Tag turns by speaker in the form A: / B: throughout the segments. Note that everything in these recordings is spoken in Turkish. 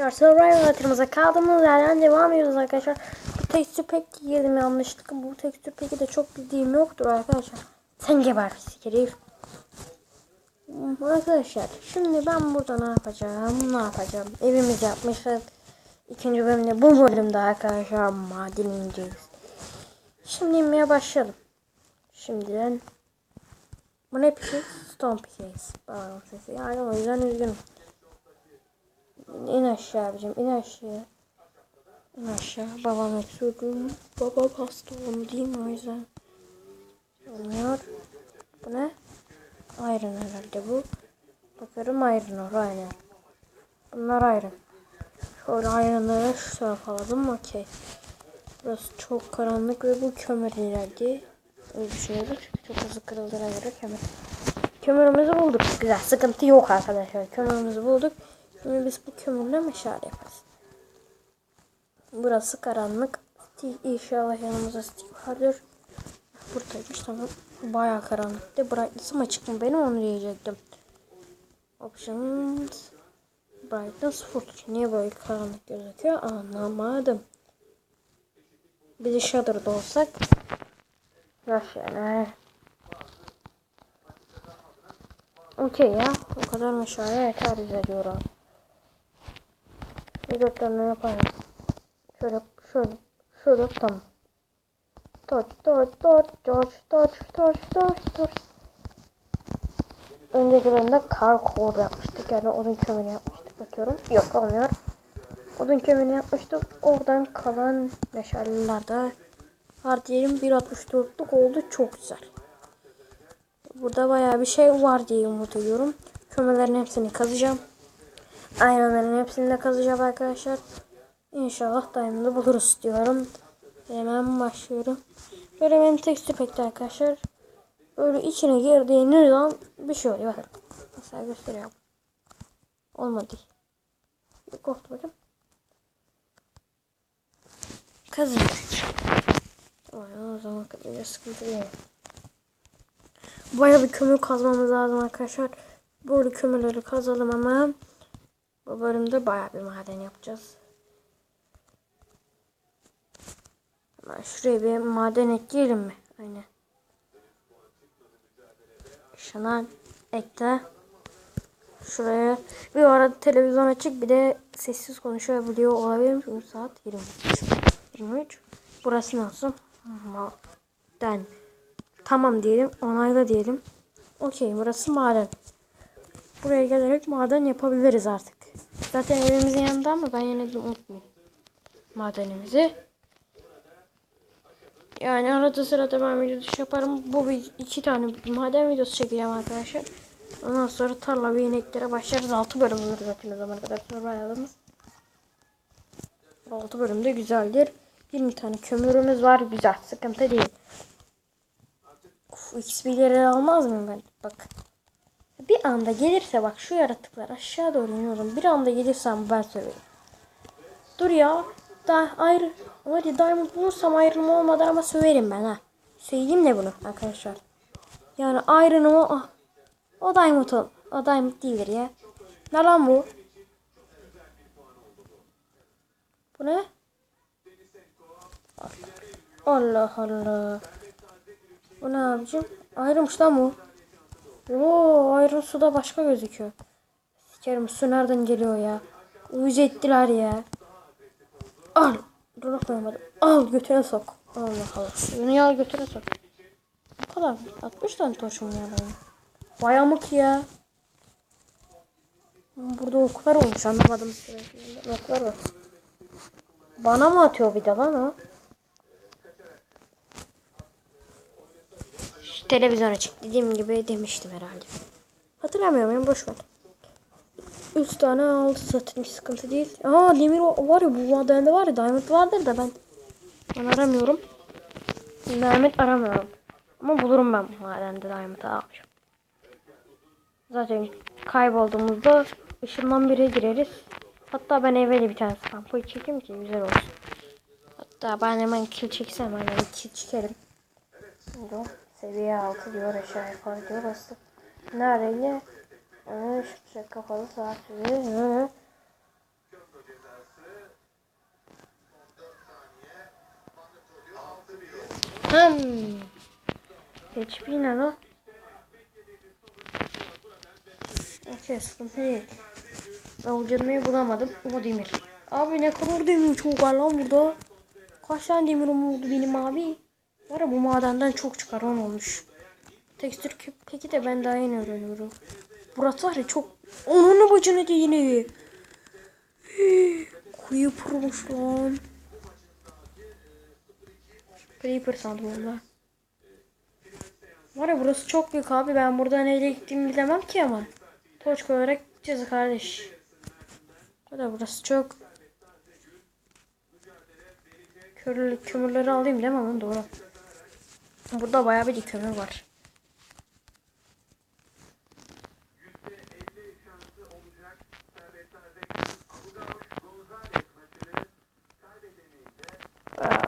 A: Survival hatırımıza kaldığımız yerden devam ediyoruz arkadaşlar. Bu tekstür pek girdim yanlışlıkla. Bu tekstür peki de çok bildiğim yoktur arkadaşlar. Sen geber sikeri. Arkadaşlar şimdi ben burada ne yapacağım? Ne yapacağım? Evimizi yapmışız. İkinci bölümde bu bölümde arkadaşlar maden ineceğiz. Şimdi inmeye başlayalım. Şimdiden bu ne peki? Stone pickaxe. Bağırma sesi. Yani o yüzden üzgünüm. İn aşağı abicim in aşağı. İn aşağı. Babam öksürdüm. Babam hasta oldu değil mi o yüzden? Olmuyor. Bu ne? Iron herhalde bu. Bakarım iron or aynen. Bunlar iron. Şöyle ironları şu tarafa alalım okey. Burası çok karanlık ve bu kömür herhalde. Öyle düşünüyoruz çünkü çok hızlı kırıldığına göre kömür. Kömürümüzü bulduk. Güzel sıkıntı yok arkadaşlar. Kömürümüzü bulduk. Şimdi biz bu kömürle meşale yaparız. Burası karanlık. İnşallah yanımıza stick vardır. Buradaymış tamam. Bayağı karanlıktı. Brightness'ım açık mı benim onu diyecektim. Options. Brightness full. Niye böyle karanlık gözüküyor anlamadım. Bir de Shudder'da olsak. Yaş yani. Okey ya. O kadar meşale yeter bize diyorum. Bir dörtlerini yaparız. Şöyle şöyle şöyle tamam. Torch torch torch torch torch torch torch torch. Önceki bölümde kar kor yapmıştık. Yani odun kömürü yapmıştık. Bakıyorum. Yok olmuyor. Odun kömürü yapmıştık. Oradan kalan meşaleler de var diyelim 1.64'lük oldu. Çok güzel. Burada bayağı bir şey var diye umut ediyorum. Kömürlerin hepsini kazacağım. Ayranların hepsini de kazacağım arkadaşlar. İnşallah diamond'ı buluruz diyorum. Hemen başlıyorum. Böyle benim tekstür pekti arkadaşlar. Böyle içine girdiğiniz zaman bir şey oluyor. Bakın. Mesela gösteriyorum. Olmadı. Bir korktu bakın. Kazın. Tamam o zaman kazınca sıkıntı değil. Baya bir kömür kazmamız lazım arkadaşlar. Böyle kömürleri kazalım hemen. Bölümde baya bir maden yapacağız. Hemen şuraya bir maden ekleyelim mi? Aynen. Şuna ekle. Şuraya bir arada televizyon açık bir de sessiz konuşabiliyor olabilirim. Çünkü saat 23. 23. Burası nasıl? Maden. Tamam diyelim. Onayla diyelim. Okey burası maden. Buraya gelerek maden yapabiliriz artık. Zaten evimizin yanında ama ben yine de unutmayayım. Madenimizi. Yani arada sırada ben video dışı yaparım. Bu bir iki tane maden videosu çekeceğim arkadaşlar. Ondan sonra tarla ve ineklere başlarız. 6 bölüm olur zaten o zamana kadar survival'ımız. 6 bölümde güzeldir. 20 tane kömürümüz var. Güzel. Sıkıntı değil. Uf, XP'leri almaz mıyım ben? Bak. Bir anda gelirse bak şu yaratıklar aşağı doğru iniyorum. Bir anda gelirsem ben söyleyeyim. Dur ya. Da ayrı. Hadi diamond bulursam ayrılma olmadan ama söverim ben ha. Söyleyeyim de bunu arkadaşlar. Yani ayrılma o. O diamond ol. O diamond değildir ya. Ne lan bu? Bu ne? Allah Allah. Bu ne abicim? Ayrılmış lan bu. Oo, ayrı suda başka gözüküyor. Sikerim su nereden geliyor ya? Uyuz ettiler ya. Al. Dur koyamadım. Al götüne sok. Allah Allah. Suyunu al götüne sok. Bu kadar. 60 tane taşım ya benim. Vay amık ya. Burada oklar olmuş anlamadım. Oklar var. Bana mı atıyor bir de lan o? Şu televizyon açık dediğim gibi demiştim herhalde. Hatırlamıyorum ben boş ver. 3 tane aldı zaten hiç sıkıntı değil. Aa demir var ya bu madende var ya diamond vardır da ben ben aramıyorum. Diamond aramıyorum. Ama bulurum ben bu madende diamond almışım. Zaten kaybolduğumuzda ışından bire gireriz. Hatta ben evvel bir tane stampoyu çekeyim ki güzel olsun. Hatta ben hemen kill çeksem hemen kill çekerim. O Seviye 6 diyor aşağı yukarı diyor bastım. Nereyle? Onu şıpşak kafalı saat veriyor. Hmm. HP ne lan? Okey sıkıntı değil. Avcırmayı bulamadım. O demir. Abi ne kadar demir çok var lan burada. Kaç tane demirim oldu benim abi? Var ya bu madenden çok çıkar on olmuş. Tekstür peki de ben daha yeni öğreniyorum. Burası var ya çok... Onun bacını yine. Kuyu kurmuş lan. Creeper sandım valla. Var ya burası çok büyük abi. Ben burada nereye gittiğimi bilemem ki ama. Torç koyarak gideceğiz kardeş. Da burası çok. Kömür, kömürleri alayım değil mi doğru. Burada bayağı bir kömür var.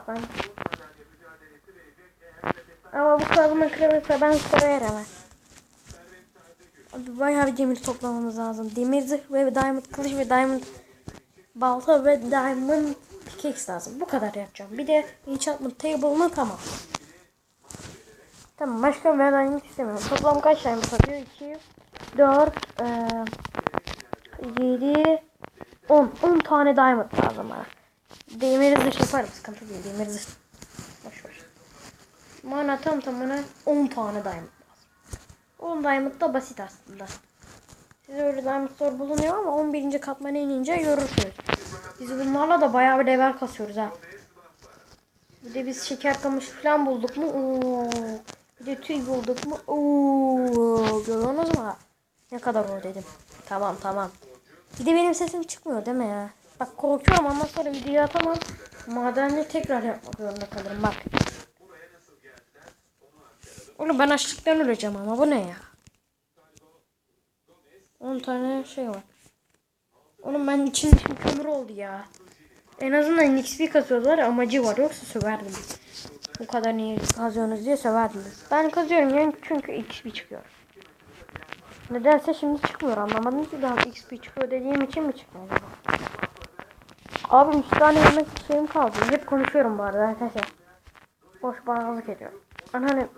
A: Ben... Ama bu kazma kırılırsa ben koyarım. Abi bayağı bir demir toplamamız lazım. Demir ve diamond kılıç ve diamond balta ve diamond pickaxe lazım. Bu kadar yapacağım. Bir de enchantment table'ını tamam. Tamam başka bir diamond istemiyorum. Toplam kaç diamond yapıyor? 2, 4, e, 7, 10. 10 tane diamond lazım bana. Demir zırh yaparım. Sıkıntı değil. Demir zırh. Boş ver. Bana tam tamına 10 tane diamond lazım. 10 diamond da basit aslında. Size öyle diamond zor bulunuyor ama 11. katmana inince görürsünüz. Biz bunlarla da bayağı bir level kasıyoruz ha. Bir de biz şeker kamışı falan bulduk mu? Oo. Bir de tüy bulduk mu? Oo. Görüyorsunuz mu? Ne kadar o dedim. Tamam tamam. Bir de benim sesim çıkmıyor değil mi ya? Bak korkuyorum ama sonra videoyu atamam. Madenli tekrar yapmak zorunda kalırım bak. Oğlum ben açlıktan öleceğim ama bu ne ya? 10 tane şey var. Oğlum ben içim kömür oldu ya. En azından XP kasıyorlar amacı var yoksa söverdim. Bu kadar niye kazıyorsunuz diye söverdim. Ben kazıyorum yani çünkü XP çıkıyor. Nedense şimdi çıkmıyor anlamadım ki daha XP çıkıyor dediğim için mi çıkmıyor acaba? Abi 3 tane yemek şeyim kaldı. Hep konuşuyorum bu arada arkadaşlar. Boş bağlılık ediyorum. Anneannem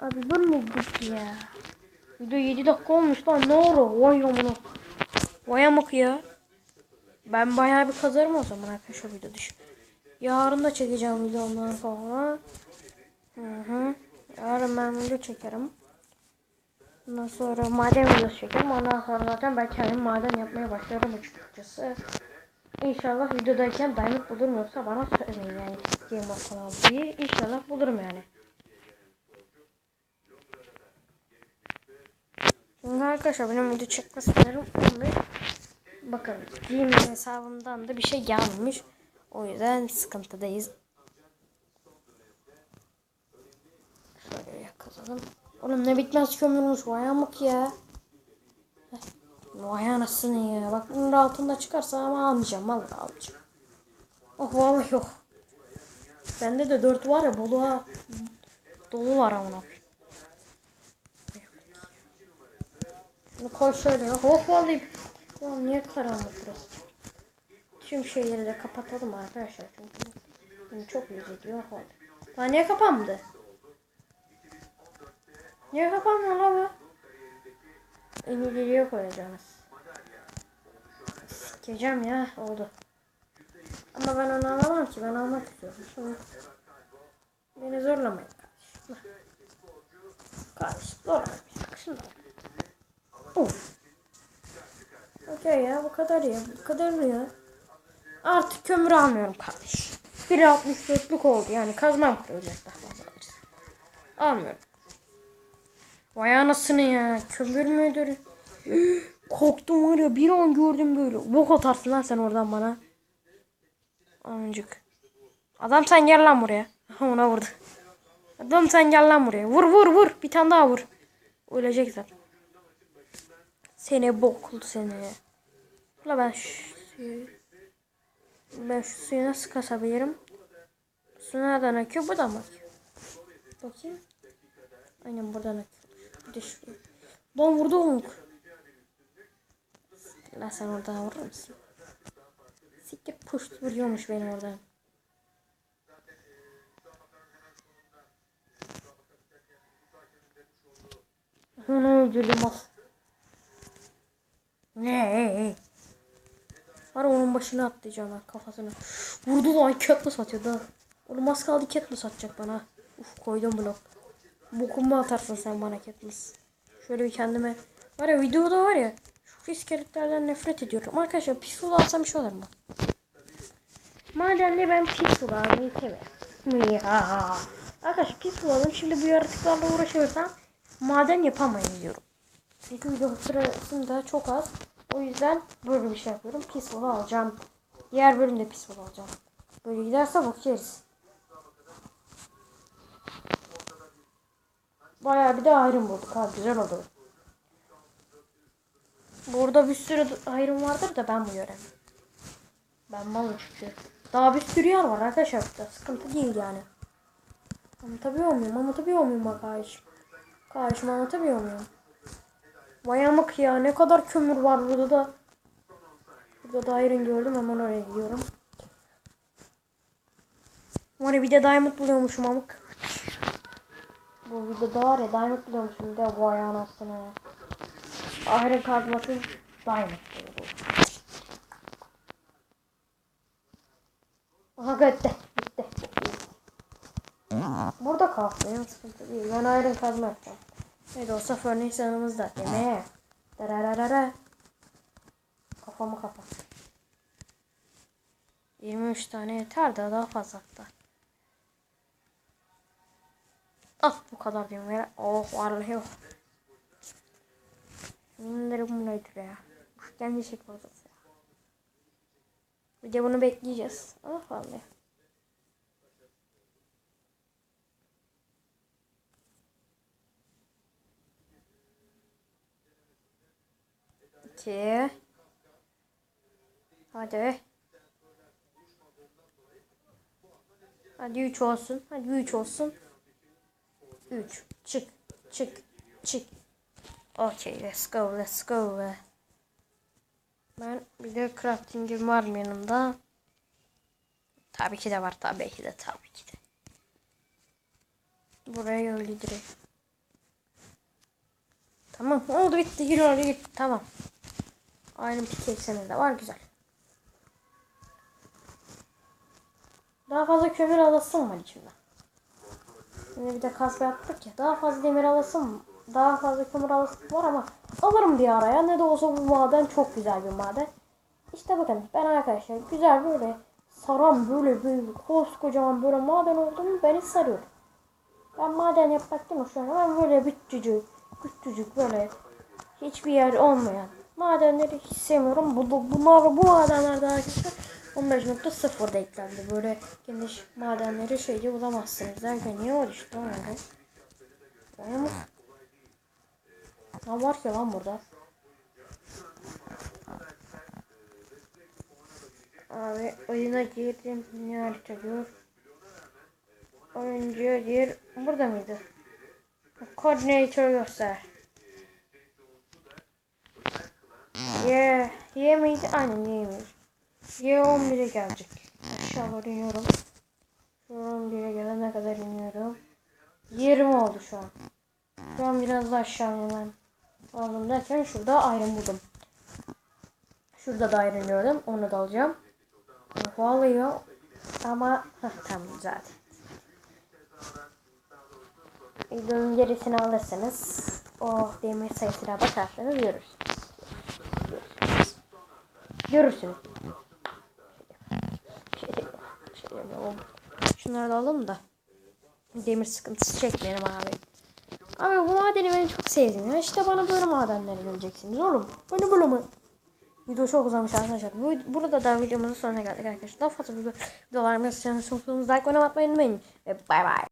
A: Abi dur mu git ya? Video 7 dakika olmuş lan ne olur? Vay amına. Vay amık ya. Ben bayağı bir kazarım o zaman arkadaşlar video düşün. Yarın da çekeceğim videoları falan. Hı hı. Yarın ben video çekerim. Ondan sonra maden videosu çekerim. Ondan sonra zaten ben kendim maden yapmaya başlarım açıkçası. İnşallah videodayken diamond bulurum yoksa bana söylemeyin yani. Of Thrones diye. İnşallah bulurum yani. Şimdi arkadaşlar benim video çekme sınırım 15. Bakın Gmail hesabımdan da bir şey gelmemiş. O yüzden sıkıntıdayız. Şöyle yakalım. Oğlum ne bitmez kömürmüş vay amık ya. Vay anasını ya. Bak bunun da altında çıkarsa ama almayacağım. Vallahi almayacağım. Oh vallahi yok. Bende de 4 var ya dolu ha. Dolu var ama. Bunu koy şöyle. Hop vallahi. Ulan niye karanlık burası? Tüm şeyleri de kapatalım arkadaşlar. Çünkü beni çok üzüyor. Daha niye kapandı? Niye kapanmıyor lan bu? En ileriye koyacağız. Sikeceğim ya. Oldu. Ama ben onu alamam ki. Ben almak istiyorum. Şimdi beni zorlamayın kardeşim. Kardeşim zorlamayın. Da Of. Okey ya bu kadar ya. Bu kadar ya? Artık kömür almıyorum kardeş. 1.64'lük oldu yani kazmam kırılacak daha fazla. Almıyorum. Vay anasını ya. Kömür müdür? Korktum var ya bir an gördüm böyle. Bok atarsın lan sen oradan bana. Amcık. Adam sen gel lan buraya. Ona vurdu. Adam sen gel lan buraya. Vur vur vur. Bir tane daha vur. Ölecek zaten. Seni boklu seni. La ben şu. Ben şu suyu nasıl kasabilirim? Su nereden akıyor? Buradan mı akıyor? Bakayım. Aynen buradan akıyor. Bir de şuraya. Lan vurdu onk. Lan sen oradan vurur musun? Siktir puşt vuruyormuş benim oradan. Onu öldürdüm al. Ne? Var onun başına atlayacağım ben kafasına. Vurdu lan Katniss atıyor da. Oğlum az kaldı Katniss atacak bana. Uf koydum blok. Bokumu atarsın sen bana Katniss. Şöyle bir kendime. Var ya videoda var ya. Şu iskeletlerden nefret ediyorum. Arkadaşlar pistol alsam bir şey olur mu? Madem de ben pistol almayı severim. Ya. Arkadaşlar pistol alın. Şimdi bu yaratıklarla uğraşırsam maden yapamayız diyorum. Çünkü video sırasında çok az. O yüzden böyle bir şey yapıyorum. Pistol alacağım. Diğer bölümde pistol alacağım. Böyle giderse bak yeriz. Bayağı bir de ayrım bulduk ha güzel oldu. Burada bir sürü ayrım vardır da ben bu göremem. Ben malım çünkü. Daha bir sürü yer var arkadaşlar. burada. Sıkıntı değil yani. Anlatabiliyor muyum? Anlatabiliyor muyum bak kardeşim? Kardeşim anlatabiliyor muyum? Vay amık ya ne kadar kömür var burada da. Burada da iron gördüm hemen oraya gidiyorum. Var ya bir de diamond buluyormuşum amık. Bu videoda var ya diamond buluyormuşum de vay anasını. Iron kazması diamond. bu. Aha gitti. Gitti. Burada kalsın sıkıntı değil. Ben iron kazma yapacağım. Ne de olsa furnace yanımızda. Yemeğe. Dararara. Kafamı kapat. 23 tane yeter de daha fazla hatta. Ah bu kadar ya. Oh vallahi yok. Bunları bunları ya. Kendi fazlası ya. Bir de bunu bekleyeceğiz. Ah vallahi. İki. Hadi. Hadi üç olsun. Hadi üç olsun. Üç. Çık. Çık. Çık. Okay, let's go, let's go. Ben bir de crafting'im var mı yanımda? Tabii ki de var, tabii ki de, tabii ki de. Buraya öyle direkt. Tamam, oldu bitti, yürü oraya git, tamam. Aynı pickaxe'nin de var, güzel. Daha fazla kömür alasın var içimde. Şimdi bir de kasma yaptık ya. Daha fazla demir alasın daha fazla kömür alasın var ama alırım bir araya. Ne de olsa bu maden çok güzel bir maden. İşte bakın ben arkadaşlar güzel böyle saran böyle böyle koskocaman böyle maden olduğunu beni sarıyor. Ben maden yapmaktan hoşlanıyorum. Ben böyle bütçücük, küçücük böyle hiçbir yer olmayan madenleri hiç sevmiyorum. Bu, bu, bunlar bu madenlerde arkadaşlar 15.0'da eklendi. Böyle geniş madenleri şeyce bulamazsınız derken niye var işte lan öyle? Ne var ki lan burada? Abi oyuna girdim. Ne harita diyor? Oyuncu diyor. Burada mıydı? Coordinator göster. Ye, ye miydi? Aynen yeymiş. Ye 11'e gelecek. Aşağı doğru iniyorum. Şu 11'e gelene kadar iniyorum. 20 oldu şu an. Şu an biraz daha aşağı inmem lazım derken şurada ayrım buldum. Şurada da ayrım gördüm. Onu da alacağım. Kovalıyor. Ama heh, tamam güzel. Videonun gerisini alırsanız o demir sayısına bakarsanız görürsünüz. Görürsünüz. Şey, Şunları da alalım da demir sıkıntısı çekmeyelim abi. Abi bu madeni ben çok sevdim ya. İşte bana böyle madenleri vereceksiniz oğlum. Bana böyle mi? Video çok uzamış arkadaşlar. Bu, burada da videomuzun sonuna geldik arkadaşlar. Daha fazla videolarımı yazacağınız unutmayın. Like, abone olmayı unutmayın. Ve bay bay.